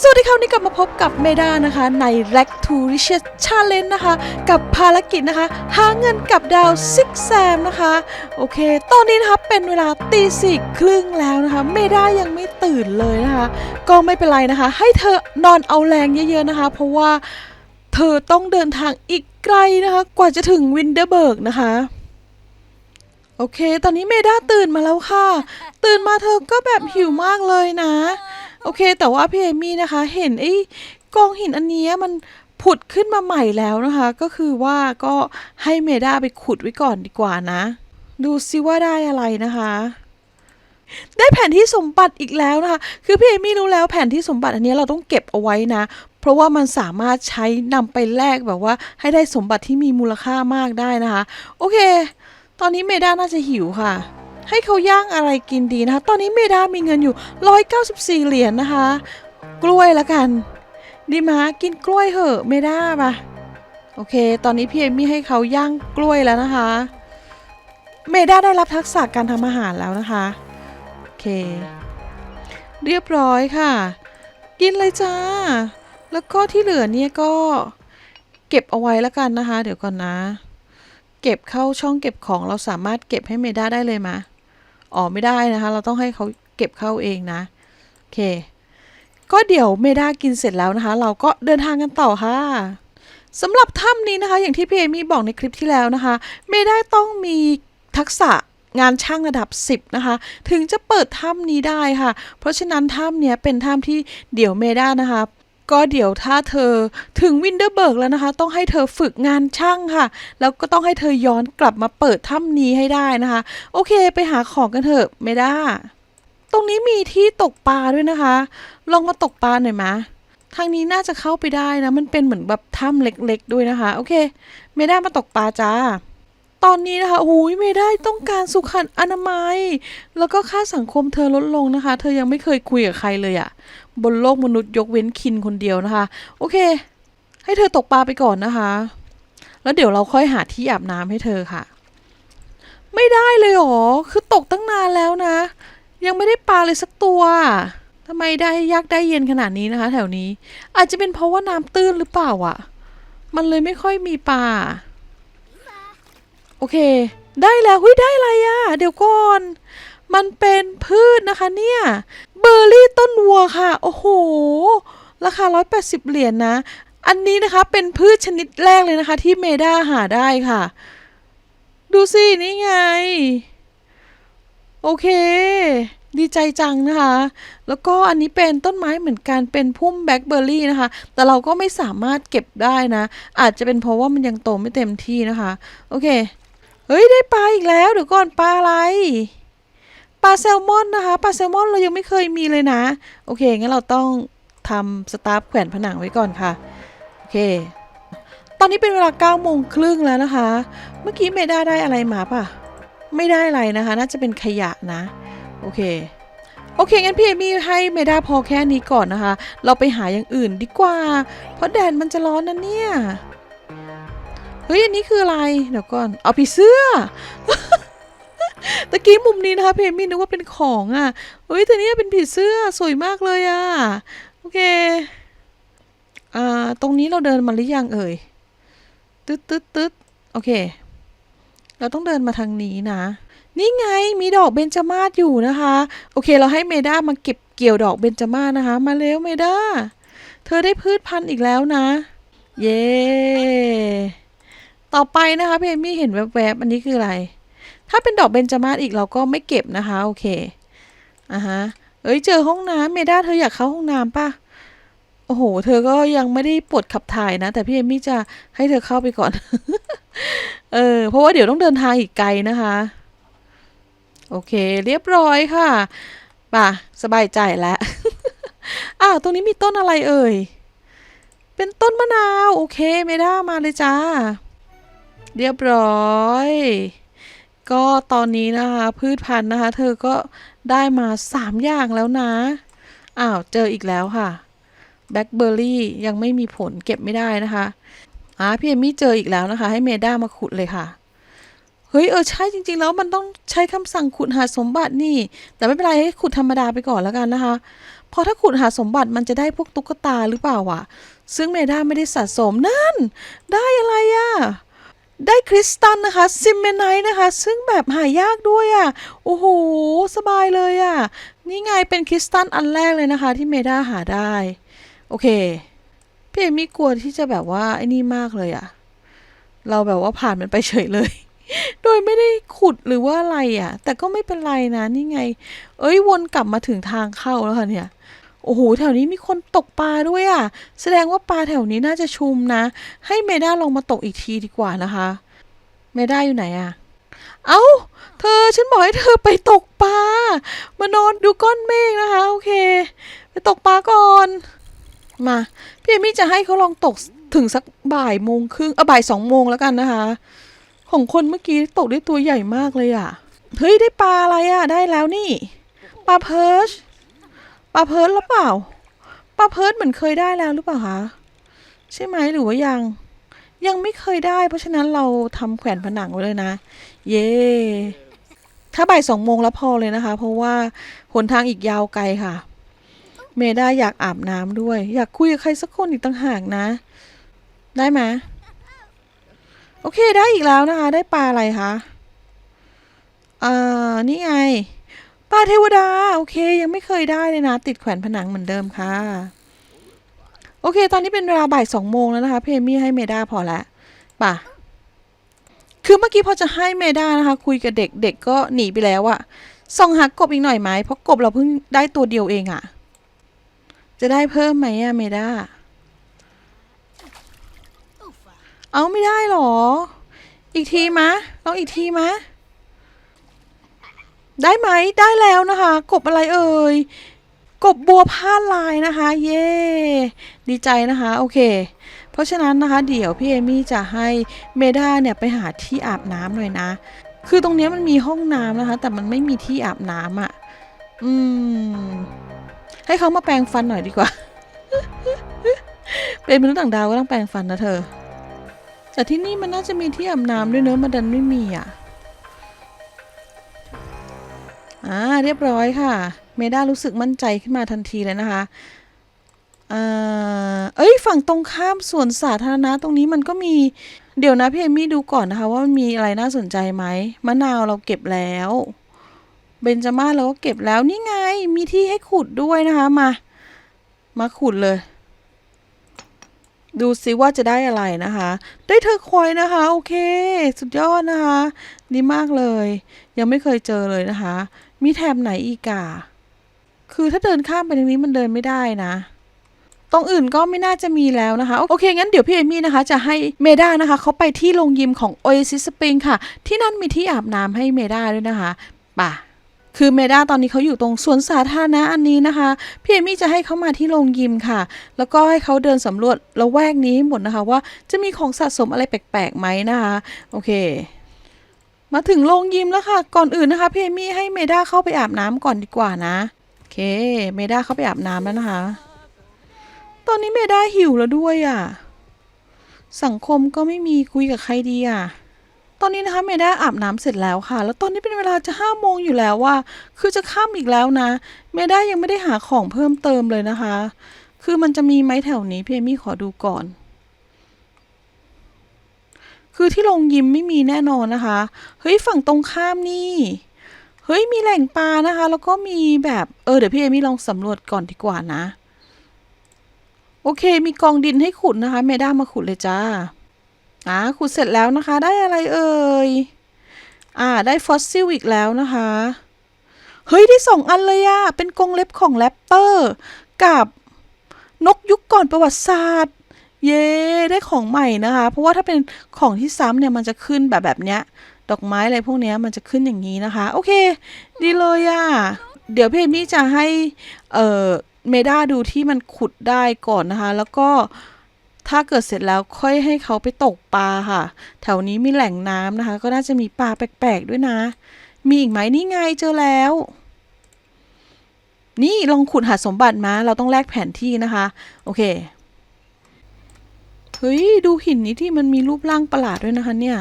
สวัสดีครับนนี้กลับมาพบกับเมดานะคะใน r a c to Riches Challenge นะคะ กับภารกิจนะคะ หาเงินกับดาวซิกแซมนะคะ โอเค ตอนนี้นะคะเป็นเวลาตีสี่ครึ่งแล้วนะคะ เมดายังไม่ตื่นเลยนะคะ ก็ไม่เป็นไรนะคะ ให้เธอนอนเอาแรงเยอะๆนะคะ เพราะว่าเธอต้องเดินทางอีกไกลนะคะ กว่าจะถึงวินเดอร์เบิร์กนะคะ โอเค ตอนนี้เมดาตื่นมาแล้วค่ะ ตื่นมาเธอก็แบบหิวมากเลยนะ โอเค แต่ว่าพี่เอมี่นะคะ เห็นไอ้กองหินอันนี้มันผุดขึ้นมาใหม่แล้วนะคะ ก็คือว่าก็ให้เมด้าไปขุดไว้ก่อนดีกว่านะ ดูซิว่าได้อะไรนะคะได้แผนที่สมบัติอีกแล้วนะคะ คือพี่เอมี่รู้แล้วแผนที่สมบัติอันนี้เราต้องเก็บเอาไว้นะ เพราะว่ามันสามารถใช้นำไปแลกแบบว่า ให้ได้สมบัติที่มีมูลค่ามากได้นะคะ โอเค ตอนนี้เมด้าน่าจะหิวค่ะ ให้เขาย่างอะไรกินดีนะคะ ตอนนี้เมดามีเงินอยู่ 194 เหรียญนะคะ กล้วยละกัน ดีมากินกล้วยเหอะเมดาปะโอเค ตอนนี้พี่เอมี่ให้เขาย่างกล้วยแล้วนะคะ เมดาได้รับทักษะการทำอาหารแล้วนะคะ โอเค เรียบร้อยค่ะ กินเลยจ้า แล้วก็ที่เหลือเนี่ยก็เก็บเอาไว้แล้วกันนะคะ เดี๋ยวก่อนนะเก็บเข้าช่องเก็บของเราสามารถเก็บให้เมด้าได้เลยมะ อ๋อไม่ได้นะคะ เราต้องให้เขาเก็บเข้าเองนะ โอเค ก็เดี๋ยวเมด้ากินเสร็จแล้วนะคะ เราก็เดินทางกันต่อค่ะสำหรับถ้ำนี้นะคะ อย่างที่พี่เอมี่บอกในคลิปที่แล้วนะคะ เมด้าต้องมีทักษะงานช่างระดับ 10 นะคะ ถึงจะเปิดถ้ำนี้ได้ค่ะ เพราะฉะนั้นถ้ำเนี้ยเป็นถ้ำที่เดี๋ยวเมด้านะคะ ก็เดี๋ยวถ้าเธอถึงวินเดอร์เบิร์กแล้วนะคะ ต้องให้เธอฝึกงานช่างค่ะ แล้วก็ต้องให้เธอย้อนกลับมาเปิดถ้ำนี้ให้ได้นะคะ โอเคไปหาของกันเถอะเมด้าตรงนี้มีที่ตกปลาด้วยนะคะ ลองมาตกปลาหน่อยมะทางนี้น่าจะเข้าไปได้นะ มันเป็นเหมือนแบบถ้ำเล็กๆ ด้วยนะคะ โอเค เมด้ามาตกปลาจ้า ตอนนี้นะคะโอ้ยเมด้าต้องการสุขอนามัย แล้วก็ค่าสังคมเธอลดลงนะคะ เธอยังไม่เคยคุยกับใครเลยอะ บนโลกมนุษย์ยกเว้นคินคนเดียวนะคะ โอเค ให้เธอตกปลาไปก่อนนะคะ แล้วเดี๋ยวเราค่อยหาที่อาบน้ำให้เธอค่ะ ไม่ได้เลยหรอ คือตกตั้งนานแล้วนะ ยังไม่ได้ปลาเลยสักตัวทำไมได้ยากได้เย็นขนาดนี้นะคะ แถวนี้ อาจจะเป็นเพราะว่าน้ำตื้นหรือเปล่าอะมันเลยไม่ค่อยมีปลาโอเค ได้แล้วหุ้ยได้อะไรอะเดี๋ยวก่อน มันเป็นพืชนะคะเนี่ย เบอร์รี่ต้นวัวค่ะ โอ้โห ราคา 180 เหรียญนนะ อันนี้นะคะเป็นพืชชนิดแรกเลยนะคะที่เมด้าหาได้ค่ะ ดูสินี่ไง โอเค ดีใจจังนะคะ แล้วก็อันนี้เป็นต้นไม้เหมือนกันเป็นพุ่มแบล็คเบอร์รี่นะคะ แต่เราก็ไม่สามารถเก็บได้นะ อาจจะเป็นเพราะว่ามันยังโตไม่เต็มที่นะคะ โอเค เฮ้ยได้ปลาอีกแล้วเดี๋ยวก่อนปลาอะไร ปลาแซลมอนนะคะปลาแซลมอนเรายังไม่เคยมีเลยนะ โอเคงั้นเราต้องทำสตาร์ฟแขวนผนังไว้ก่อนค่ะ โอเค ตอนนี้เป็นเวลา9โมงครึ่งแล้วนะคะ เมื่อกี้เมด้าได้อะไรมาปะไม่ได้อะไรนะคะ น่าจะเป็นขยะนะ โอเค โอเคงั้นพี่เอมี่ให้เมด้าพอแค่นี้ก่อนนะคะ เราไปหาอย่างอื่นดีกว่า เพราะแดดมันจะร้อนนะเนี่ย เฮ้ยอันนี้คืออะไร เดี๋ยวก่อน เอาผีเสื้อ ตะกี้มุมนี้นะคะเพมมี่นึกว่าเป็นของอะเฮ้ยแต่เนี่ยเป็นผีเสื้อสวยมากเลยอะ โอเค อ่า ตรงนี้เราเดินมาหรือยังเอ่ย ตึ๊ดตึ๊ดตึ๊ดโอเค เราต้องเดินมาทางนี้นะ นี่ไงมีดอกเบญจมาศอยู่นะคะ โอเค เราให้เมด้ามาเก็บเกี่ยวดอกเบญจมาศนะคะ มาเร็วเมด้า เธอได้พืชพันธุ์อีกแล้วนะ เย้ ต่อไปนะคะเพมี่เห็นแวบๆ อันนี้คืออะไร ถ้าเป็นดอกเบญจมาศอีกเราก็ไม่เก็บนะคะ โอเคอะฮะเอ้ยเจอห้องน้ำเมด้าเธออยากเข้าห้องน้ำป่ะโอ้โห เธอก็ยังไม่ได้ปวดขับถ่ายนะ แต่พี่เอมมี่จะให้เธอเข้าไปก่อน เออ เพราะว่าเดี๋ยวต้องเดินทางอีกไกลนะคะ โอเค เรียบร้อยค่ะ ป่ะ สบายใจแล้ว อ้าวตรงนี้มีต้นอะไรเอ่ย เป็นต้นมะนาว โอเคเมด้ามาเลยจ้า เรียบร้อย ก็ตอนนี้นะคะพืชพันธุ์นะคะ เธอก็ได้มาสามอย่างแล้วนะ อ้าวเจออีกแล้วค่ะแบล็คเบอร์รี่ยังไม่มีผลเก็บไม่ได้นะคะอ่าพี่เอมี่เจออีกแล้วนะคะ ให้เมด้ามาขุดเลยค่ะ เฮ้ยเออใช่จริง ๆ แล้วมันต้องใช้คำสั่งขุดหาสมบัตินี่ แต่ไม่เป็นไรให้ขุดธรรมดาไปก่อนแล้วกันนะคะพราะถ้าขุดหาสมบัติมันจะได้พวกตุ๊กตาหรือเปล่าวะซึ่งเมด้าไม่ได้สะสมนั่น ได้อะไรอะ ได้คริสตัลนะคะซิมเมไนท์นะคะ ซึ่งแบบหายากด้วยอะโอ้โห สบายเลยอะนี่ไงเป็นคริสตัลอันแรกเลยนะคะ ที่เมด้าหาได้ โอเค พี่เอมี่กลัวที่จะแบบว่าไอ้นี่มากเลยอะเราแบบว่าผ่านมันไปเฉยเลย โดยไม่ได้ขุดหรือว่าอะไรอะ แต่ก็ไม่เป็นไรนะ นี่ไง เอ้ยวนกลับมาถึงทางเข้าแล้วค่ะเนี่ย โอ้โห แถวนี้มีคนตกปลาด้วยอะแสดงว่าปลาแถวนี้น่าจะชุมนะ ให้เมด้าลองมาตกอีกทีดีกว่านะคะ เมด้าอยู่ไหนอะเอ้า เธอฉันบอกให้เธอไปตกปลา มานอนดูก้อนเมฆนะคะ โอเค ไปตกปลาก่อน มา พี่เอมี่จะให้เขาลองตกถึงสักบ่ายโมงครึ่งเออบ่ายสองโมงแล้วกันนะคะ ของคนเมื่อกี้ตกได้ตัวใหญ่มากเลยอะ่ะ เฮ้ยได้ปลาอะไรอะ่ะ ได้แล้วนี่ ปลาเพิร์ช ปลาเพิร์ชหรือเปล่าปลาเพิร์ชเหมือนเคยได้แล้วหรือเปล่าคะใช่ไหมหรือว่ายัง ยังไม่เคยได้ เพราะฉะนั้นเราทำแขวนผนังไว้เลยนะ เย่ถ้าบ่ายสองโมงแล้วพอเลยนะคะ เพราะว่าหนทางอีกยาวไกลค่ะ เมด้าอยากอาบน้ำด้วย อยากคุยกับใครสักคนอีกต่างหากนะ ได้ไหมโอเคได้อีกแล้วนะคะ ได้ปลาอะไรคะอ่านี่ไง ปลาเทวดา โอเค ยังไม่เคยได้เลยนะ ติดแขวนผนังเหมือนเดิมค่ะ โอเค ตอนนี้เป็นเวลาบ่ายสองโมงแล้วนะคะ เพมี่ให้เมด้าพอแล้วป่ะ คือเมื่อกี้พอจะให้เมด้านะคะ คุยกับเด็กเด็กก็หนีไปแล้วอะส่องหากบอีกหน่อยไหมเพราะกบเราเพิ่งได้ตัวเดียวเองอะจะได้เพิ่มไหมอะเมด้าเอาไม่ได้หรอ อีกทีมะลองอีกทีมะ ได้ไหมได้แล้วนะคะ กบอะไรเอ่ยกบบัวผ้าลายนะคะ เย้ดีใจนะคะ โอเค เพราะฉะนั้นนะคะ เดี๋ยวพี่เอมี่จะให้เมด้าเนี่ยไปหาที่อาบน้ำหน่อยนะ คือตรงนี้มันมีห้องน้ำนะคะ แต่มันไม่มีที่อาบน้ำอะ่ะ อืม ให้เขามาแปรงฟันหน่อยดีกว่า เป็นมนุษย์ต่างดาวก็ต้องแปรงฟันนะเธอ แต่ที่นี่มันน่าจะมีที่อาบน้ำด้วยเนอะมันดันไม่มีอะ อ่าเรียบร้อยค่ะ เมด้ารู้สึกมั่นใจขึ้นมาทันทีเลยนะคะอเอ้ยฝั่งตรงข้ามสวนสาธารณะตรงนี้มันก็มี เดี๋ยวนะพี่เอมี่ดูก่อนนะคะ ว่ามันมีอะไรน่าสนใจไหมมะนาวเราเก็บแล้วเบนจาม่าเราก็เก็บแล้วนี่ไงมีที่ให้ขุดด้วยนะคะมา มาขุดเลย ดูซิว่าจะได้อะไรนะคะ ได้เธอร์ควอยนะคะ โอเค สุดยอดนะคะ ดีมากเลย ยังไม่เคยเจอเลยนะคะ มีแถบไหนอีกอะคือถ้าเดินข้ามไปทางนี้มันเดินไม่ได้นะตรงอื่นก็ไม่น่าจะมีแล้วนะคะ โอเค งั้นเดี๋ยวพี่เอมี่นะคะ จะให้เมด้านะคะเขาไปที่โรงยิมของ Oasis Spring ค่ะ ที่นั่นมีที่อาบน้ำให้เมด้าด้วยนะคะป่ะคือเมด้าตอนนี้เขาอยู่ตรงสวนสาธารณะอันนี้นะคะ พี่เอมี่จะให้เขามาที่โรงยิมค่ะ แล้วก็ให้เขาเดินสำรวจละแวกนี้หมดนะคะ ว่าจะมีของสะสมอะไรแปลกๆไหมนะคะ โอเค มาถึงโรงยิมแล้วค่ะ ก่อนอื่นนะคะ พี่เอมี่ให้เมด้าเข้าไปอาบน้ำก่อนดีกว่านะ โอเค เมด้าเข้าไปอาบน้ำแล้วนะคะ ตอนนี้เมด้าหิวแล้วด้วยอะ สังคมก็ไม่มีคุยกับใครดีอะ ตอนนี้นะคะเมด้าอาบน้ำเสร็จแล้วค่ะ แล้วตอนนี้เป็นเวลาจะห้าโมงอยู่แล้วว่า คือจะข้ามอีกแล้วนะ เมด้ายังไม่ได้หาของเพิ่มเติมเลยนะคะ คือมันจะมีไหมแถวนี้พี่เอมี่ขอดูก่อน คือที่โรงยิมไม่มีแน่นอนนะคะ เฮ้ยฝั่งตรงข้ามนี่เฮ้ยมีแหล่งปลานะคะ แล้วก็มีแบบเออเดี๋ยวพี่เอมี่ลองสำรวจก่อนดีกว่านะ โอเค มีกองดินให้ขุดนะคะเมด้ามาขุดเลยจ้าอ่าขุดเสร็จแล้วนะคะ ได้อะไรเอ่ยอ่าได้ฟอสซิลอีกแล้วนะคะ เฮ้ยได้สองอันเลยอะเป็นกรงเล็บของแรปเตอร์ กับนกยุคก่อนประวัติศาสตร์ เย้ได้ของใหม่นะคะ เพราะว่าถ้าเป็นของที่ซ้ำเนี่ยมันจะขึ้นแบบแบบเนี้ย ดอกไม้อะไรพวกเนี้ยมันจะขึ้นอย่างนี้นะคะ โอเค ดีเลยอะเดี๋ยวพี่เอมี่จะให้เอ่อเมด้าดูที่มันขุดได้ก่อนนะคะ แล้วก็ถ้าเกิดเสร็จแล้วค่อยให้เขาไปตกปลาค่ะ แถวนี้มีแหล่งน้ำนะคะ ก็น่าจะมีปลาแปลกๆด้วยนะ มีอีกไหมนี่ไงเจอแล้ว นี่ลองขุดหาสมบัติมา เราต้องแลกแผนที่นะคะ โอเค เฮ้ย ดูหินนี้ที่มันมีรูปร่างประหลาดด้วยนะคะเนี่ย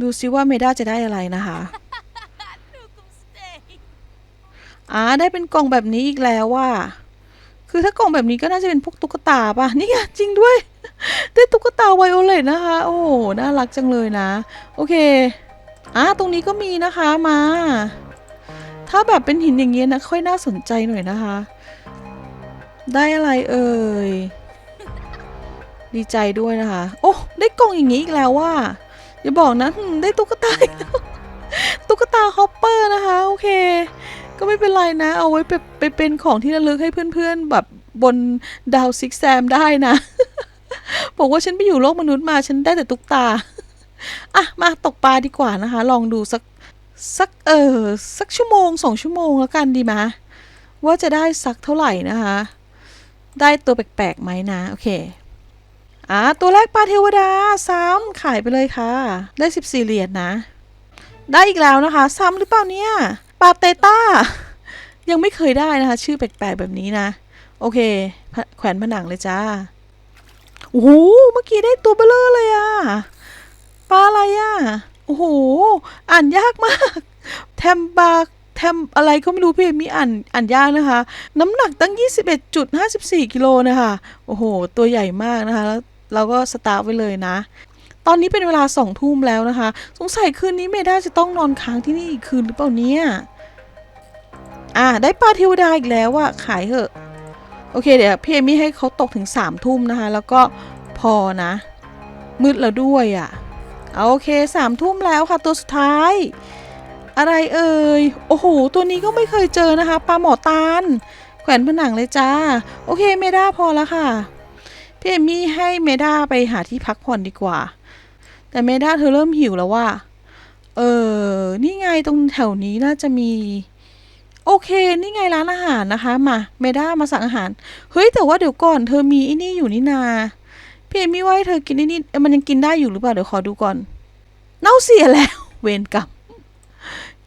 ดูซิว่าเมด้าจะได้อะไรนะคะอ่าได้เป็นกล่องแบบนี้อีกแล้วว่า คือถ้ากล่องแบบนี้ก็น่าจะเป็นพวกตุ๊กตาป่ะ นี่ไงจริงด้วย ได้ตุ๊กตาไวโอเลตนะคะ โอ้น่ารักจังเลยนะ โอเคอ่าตรงนี้ก็มีนะคะมา ถ้าแบบเป็นหินอย่างเงี้ยนะ ค่อยน่าสนใจหน่อยนะคะ ได้อะไรเอ่ย ดีใจด้วยนะคะ โอ้ ได้กล่องอย่างนี้อีกแล้วว่าอย่าบอกนะได้ตุ๊กตาตุ๊กตาฮอปเปอร์นะคะ โอเค ก็ไม่เป็นไรนะ เอาไว้ไปไปเป็นของที่ระลึกให้เพื่อนๆ แบบบนดาวซิกแซมได้นะ บอกว่าฉันไปอยู่โลกมนุษย์มาฉันได้แต่ตุ๊กตา อะ มาตกปลาดีกว่านะคะ ลองดูสักสักเออสักชั่วโมงสองชั่วโมงแล้วกันดีไหมว่าจะได้สักเท่าไหร่นะคะ ได้ตัวแปลกๆไหมนะ โอเค อ่าตัวแรกปลาเทวดาซ้ำขายไปเลยค่ะ ได้ 14 เหรียญนะ ได้อีกแล้วนะคะ ซ้ำหรือเปล่าเนี่ยปลาเตต้า ยังไม่เคยได้นะคะ ชื่อแปลกๆแบบนี้นะ โอเค แขวนผนังเลยจ้าโอ้โหเมื่อกี้ได้ตัวเบลอเลยอะปลาอะไรอะโอ้โห อ่านยากมากแทมบาแทมอะไรก็ไม่รู้พี่มีอ่านอ่านยากนะคะ น้ำหนักตั้ง 21.54 กิโลนะคะ โอ้โห ตัวใหญ่มากนะคะแล้ว เราก็สตาร์ทไว้เลยนะ ตอนนี้เป็นเวลาสองทุ่มแล้วนะคะ สงสัยคืนนี้เมด้าจะต้องนอนค้างที่นี่อีกคืนหรือเปล่าเนี่ย อ่า ได้ปลาเทวดาอีกแล้วอะขายเถอะ โอเคเดี๋ยวพี่เอมี่ให้เขาตกถึงสามทุ่มนะคะ แล้วก็พอนะ มืดแล้วด้วยอะเอาโอเคสามทุ่มแล้วค่ะตัวสุดท้าย อะไรเอ่ย โอ้โห ตัวนี้ก็ไม่เคยเจอนะคะปลาหมอตาลแขวนผนังเลยจ้า โอเคเมด้าพอแล้วค่ะ พี่เอมี่ให้เมด้าไปหาที่พักผ่อนดีกว่า แต่เมด้าเธอเริ่มหิวแล้วว่า เออ นี่ไงตรงแถวนี้น่าจะมี โอเค นี่ไงร้านอาหารนะคะ มา เมด้ามาสั่งอาหาร เฮ้ย แต่ว่าเดี๋ยวก่อนเธอมีไอ้นี่อยู่นี่นาพี่เอมี่ว่าให้เธอกินไอ้นี่มันยังกินได้อยู่หรือเปล่า เดี๋ยวขอดูก่อน เน่าเสียแล้ว เวรกรรม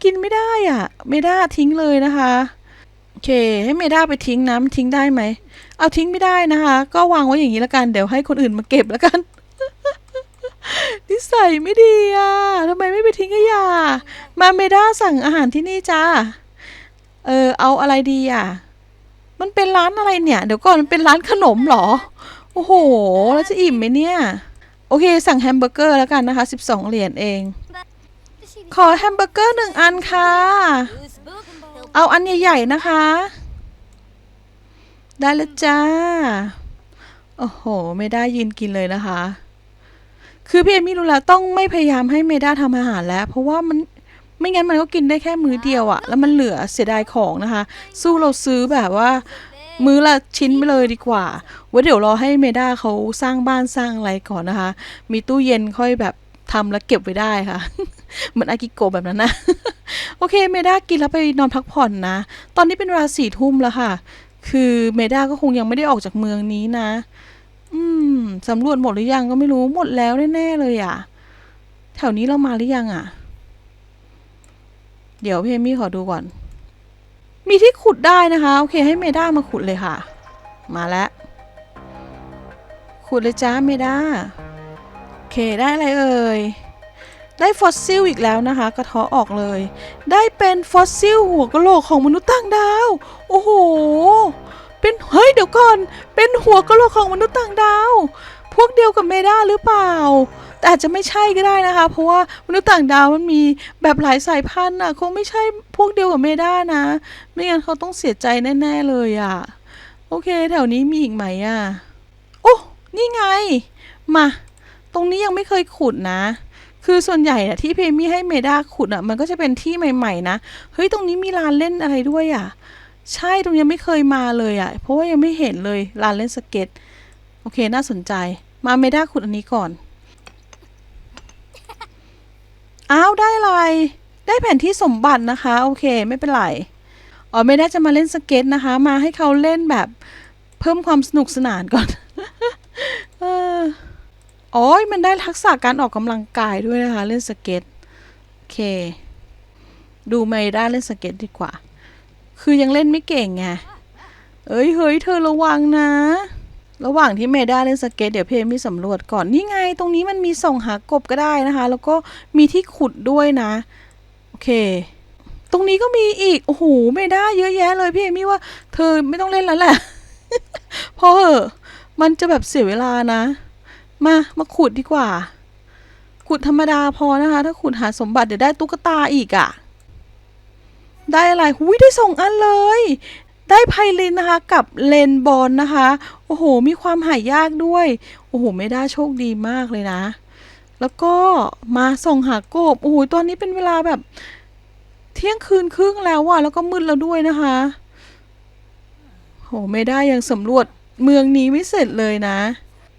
กินไม่ได้อะ เมด้าทิ้งเลยนะคะ โอเค ให้เมด้าไปทิ้งนะมันทิ้งได้ไหม เอาทิ้งไม่ได้นะคะ ก็วางไว้อย่างนี้ล้วกัน เดี๋ยวให้คนอื่นมาเก็บล้วกัน นิสัยไม่ดีอะทำไมไม่ไปทิ้งขยะ มาเมด้าสั่งอาหารที่นี่จ้า เออ เอาอะไรดีอะ มันเป็นร้านอะไรเนี่ย เดี๋ยวก่อนมันเป็นร้านขนมเหรอ โอ้โห แล้วจะอิ่มไหมเนี่ย โอเค สั่งแฮมเบอร์เกอร์แล้วกันนะคะ 12 เหรียญเอง ขอแฮมเบอร์เกอร์หนึ่งอันค่ะ เอาอันใหญ่ๆนะคะ ได้แล้วจ้า โอ้โห ไม่ได้ยืนกินเลยนะคะ คือพี่เอมี่รู้แล้วต้องไม่พยายามให้เมด้าทำอาหารแล้ว เพราะว่ามันไม่งั้นมันก็กินได้แค่มื้อเดียวอะแล้วมันเหลือเสียดายของนะคะ สู้เราซื้อแบบว่า มื้อละชิ้นไปเลยดีกว่าไว้เดี๋ยวรอให้เมด้าเขาสร้างบ้านสร้างอะไรก่อนนะคะ มีตู้เย็นค่อยแบบทำแล้วเก็บไว้ได้ค่ะ เหมือนอากิโกแบบนั้นนะ โอเค เมด้ากินแล้วไปนอนพักผ่อนนะ ตอนนี้เป็นเวลาสี่ทุ่มแล้วค่ะ คือเมด้าก็คงยังไม่ได้ออกจากเมืองนี้นะ อืมสำรวจหมดหรือยังก็ไม่รู้หมดแล้วแน่ๆเลยอะ แถวนี้เรามาหรือยังอะ เดี๋ยวเอมี่ขอดูก่อน มีที่ขุดได้นะคะ โอเค ให้เมด้ามาขุดเลยค่ะ มาแล้ว ขุดเลยจ้าเมด้าโอเคได้อะไรเอ่ย ได้ฟอสซิลอีกแล้วนะคะ กระเทาะออกเลย ได้เป็นฟอสซิลหัวกะโหลกของมนุษย์ต่างดาว โอ้โห เป็นเฮ้ยเดี๋ยวก่อน เป็นหัวกะโหลกของมนุษย์ต่างดาว พวกเดียวกับเมดาหรือเปล่าแต่อาจจะไม่ใช่ก็ได้นะคะ เพราะว่ามนุษย์ต่างดาวมันมีแบบหลายสายพันธุ์อะ คงไม่ใช่พวกเดียวกับเมด้านะ ไม่งั้นเขาต้องเสียใจแน่ ๆ เลยอะ โอเค แถวนี้มีอีกไหมอะ โอ้ นี่ไง มา ตรงนี้ยังไม่เคยขุดนะ คือส่วนใหญ่อะที่เพมี่ให้เมด้าขุดอะมันก็จะเป็นที่ใหม่ๆนะ เฮ้ย ตรงนี้มีลานเล่นอะไรด้วยอะใช่ตรงนี้ไม่เคยมาเลยอะเพราะว่ายังไม่เห็นเลยลานเล่นสเก็ต โอเค น่าสนใจ มาเมด้าขุดอันนี้ก่อน อ้าว ได้อะไร ได้แผนที่สมบัตินะคะ โอเค ไม่เป็นไร อ๋อไม่ได้จะมาเล่นสเก็ตนะคะ มาให้เขาเล่นแบบเพิ่มความสนุกสนานก่อน อ๋อมันได้ทักษะการออกกำลังกายด้วยนะคะ เล่นสเก็ต โอเค ดูไมด้าเล่นสเก็ตดีกว่า คือยังเล่นไม่เก่งไง เอ้ย เฮ้ย เธอระวังนะ ระหว่างที่เมด้าเล่นสเก็ต เดี๋ยวเพมมีสำรวจก่อน นี่ไง ตรงนี้มันมีส่งหากบก็ได้นะคะ แล้วก็มีที่ขุดด้วยนะ โอเค ตรงนี้ก็มีอีก โอ้โห เมด้าเยอะแยะเลยพี่เอมี่ว่า เธอไม่ต้องเล่นแล้วแหละ พอเหอะ มันจะแบบเสียเวลานะ มา มาขุดดีกว่า ขุดธรรมดาพอนะคะ ถ้าขุดหาสมบัติเดี๋ยวได้ตุ๊กตาอีกอะ่ะ ได้อะไรหุยได้สองอันเลย ได้ไพลินนะคะ กับเลนบอลนะคะ โอ้โห มีความหายากด้วย โอ้โห ไม่ได้โชคดีมากเลยนะ แล้วก็มาส่งหากบ โอ้โห ตอนนี้เป็นเวลาแบบ เที่ยงคืนครึ่งแล้วอะแล้วก็มืดแล้วด้วยนะคะ โห ไม่ได้ยังสำรวจเมืองนี้ไม่เสร็จเลยนะ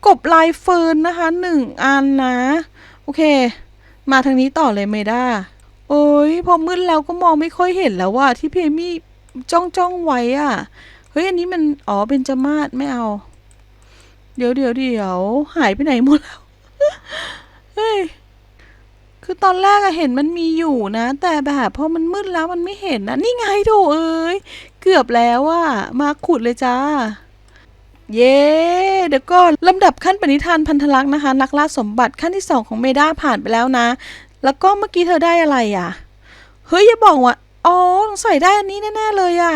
กบลายเฟิร์นนะคะหนึ่งอันนะ โอเค มาทางนี้ต่อเลยเมด้าโอ้ยพอมืดแล้วก็มองไม่ค่อยเห็นแล้วว่าที่เพมี่จ้องจ้องไว้อะเฮ้ยอันนี้มันอ๋อเป็นจมาศไม่เอา เดี๋ยวเดี๋ยวเดี๋ยวหายไปไหนหมดแล้วเฮ้ยคือตอนแรกอะเห็นมันมีอยู่นะ แต่แบบพอมันมืดแล้วมันไม่เห็นนะนี่ไงโถเอ้ยเกือบแล้วอะมาขุดเลยจ้า เย้เดี๋ยวก็ลำดับขั้นปณิธานพันธลักษณ์นะคะ นักล่าสมบัติขั้นที่สองของเมด้าผ่านไปแล้วนะ แล้วก็เมื่อกี้เธอได้อะไรอะ เฮ้ย อย่าบอกว่าอ๋อสงสัยได้อันนี้แน่ ๆ เลยอะ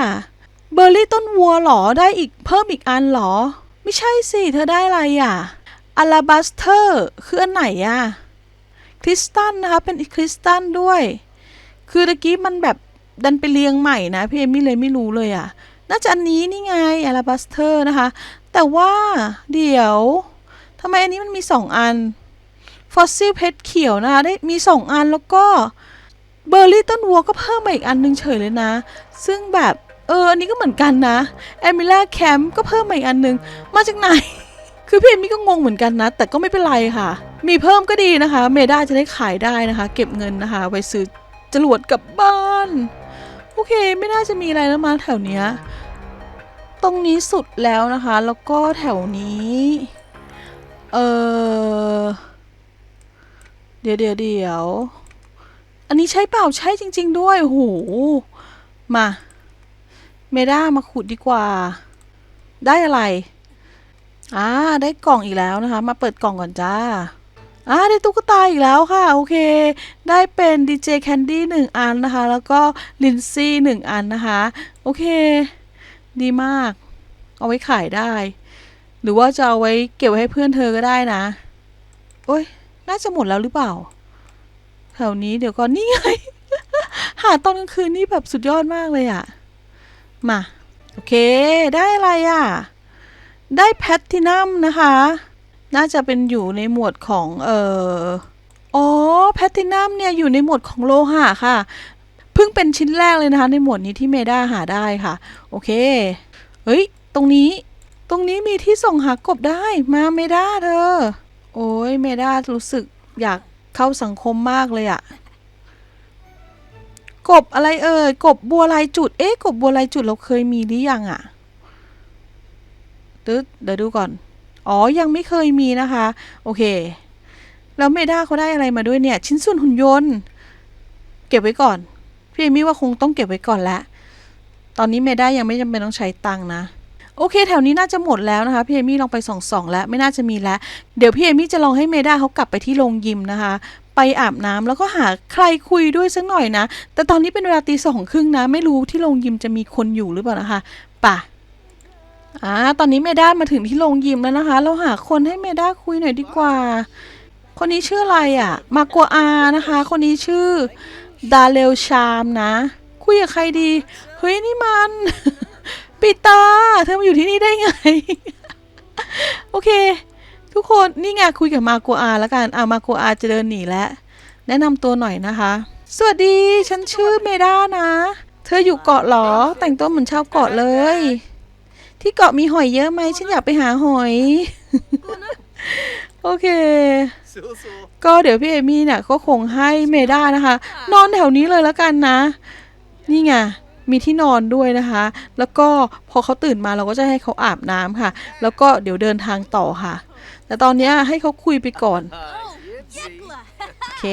เบอร์รี่ต้นวัวหรอได้อีกเพิ่มอีกอันหรอ ไม่ใช่สิ เธอได้อะไรอะอลาบัสเตอร์คืออันไหนอะคริสตัลนะคะเป็นคริสตัลด้วย คือตะกี้มันแบบดันไปเรียงใหม่นะพี่เอมี่เลยไม่รู้เลยอะน่าจะอันนี้นี่ไงอลาบัสเตอร์นะคะ แต่ว่าเดี๋ยวทำไมอันนี้มันมีสองอัน ฟอสซิลเพชรเขียวนะคะได้มีสองอันแล้วก็เบอร์รี่ต้นวัวก็เพิ่มมาอีกอันนึงเฉยเลยนะ ซึ่งแบบเอออันนี้ก็เหมือนกันนะแอมิล่าแคมป์ก็เพิ่มมาอีกอันนึง มาจากไหน คือพี่เอมี่ก็งงเหมือนกันนะ แต่ก็ไม่เป็นไรค่ะ มีเพิ่มก็ดีนะคะ เมด้าจะได้ขายได้นะคะ เก็บเงินนะคะ ไว้ซื้อจรวดกลับบ้าน โอเค ไม่น่าจะมีอะไรแล้วมาแถวเนี้ย ตรงนี้สุดแล้วนะคะ แล้วก็แถวนี้ เออเดี๋ยวเดี๋ยวเดี๋ยว อันนี้ใช่เปล่าใช่จริง ๆ ด้วยโอ้โหมา เมด้ามาขุดดีกว่า ได้อะไรอ่าได้กล่องอีกแล้วนะคะ มาเปิดกล่องก่อนจ้าอ่าได้ตุ๊กตาอีกแล้วค่ะ โอเค ได้เป็น DJ Candy หนึ่งอันนะคะ แล้วก็ลินซี่หนึ่งอันนะคะ โอเค ดีมาก เอาไว้ขายได้ หรือว่าจะเอาไว้เก็บไว้ให้เพื่อนเธอก็ได้นะ โอ้ย น่าจะหมดแล้วหรือเปล่า แถวนี้เดี๋ยวก่อนนี่ไง หาตอนกลางคืนนี่แบบสุดยอดมากเลยอะมา โอเค ได้อะไรอะได้แพทตินัมนะคะ น่าจะเป็นอยู่ในหมวดของเอ่ออ๋อแพทตินัมเนี่ยอยู่ในหมวดของโลหะค่ะ เพิ่งเป็นชิ้นแรกเลยนะคะ ในหมวดนี้ที่เมด้าหาได้ค่ะ โอเค เฮ้ย ตรงนี้ ตรงนี้มีที่ส่งหากบได้ มาเมด้าเธอ โอ้ยเมด้ารู้สึกอยากเข้าสังคมมากเลยอะกบอะไรเอ่ย กบบัวลายจุด เอ๊ะ กบบัวลายจุดเราเคยมีหรือยังอะตึ๊ดเดี๋ยวดูก่อน อ๋อ ยังไม่เคยมีนะคะ โอเค แล้วเมด้าเขาได้อะไรมาด้วยเนี่ย ชิ้นส่วนหุ่นยนต์ เก็บไว้ก่อน พี่เอมี่ว่าคงต้องเก็บไว้ก่อนแล้วตอนนี้เมด้ายังไม่จำเป็นต้องใช้ตังค์นะ โอเค แถวนี้น่าจะหมดแล้วนะคะ พี่เอมี่ลองไปส่องสองแล้วไม่น่าจะมีแล้ว เดี๋ยวพี่เอมี่จะลองให้เมด้าเขากลับไปที่โรงยิมนะคะไปอาบน้ำแล้วก็หาใครคุยด้วยสักหน่อยนะ แต่ตอนนี้เป็นเวลาตีสองครึ่งนะ ไม่รู้ที่โรงยิมจะมีคนอยู่หรือเปล่านะคะป่ะอ่าตอนนี้เมด้ามาถึงที่โรงยิมแล้วนะคะ เราหาคนให้เมด้าคุยหน่อยดีกว่า คนนี้ชื่ออะไรอะ มากัวอานะคะ คนนี้ชื่อ ดาเลลชามนะคุยกับใครดี เฮ้ยนี่มัน ปิตา เธอมาอยู่ที่นี่ได้ไง โอเค ทุกคนนี่ไงคุยกับมากัวอาแล้วกันอ่ามากัวอาจะเดินหนีแล้ว แนะนำตัวหน่อยนะคะ สวัสดี ฉันชื่อเมด้านะ เธออยู่เกาะเหรอ แต่งตัวเหมือนชาวเกาะเลย ที่เกาะมีหอยเยอะไหม ฉันอยากไปหาหอย โอเค ก็เดี๋ยวพี่เอมี่เนี่ยก็คงให้เมด้านะคะ นอนแถวนี้เลยแล้วกันนะ นี่ไงมีที่นอนด้วยนะคะ แล้วก็พอเขาตื่นมาเราก็จะให้เขาอาบน้ำค่ะ แล้วก็เดี๋ยวเดินทางต่อค่ะ แต่ตอนนี้ให้เขาคุยไปก่อน โอเค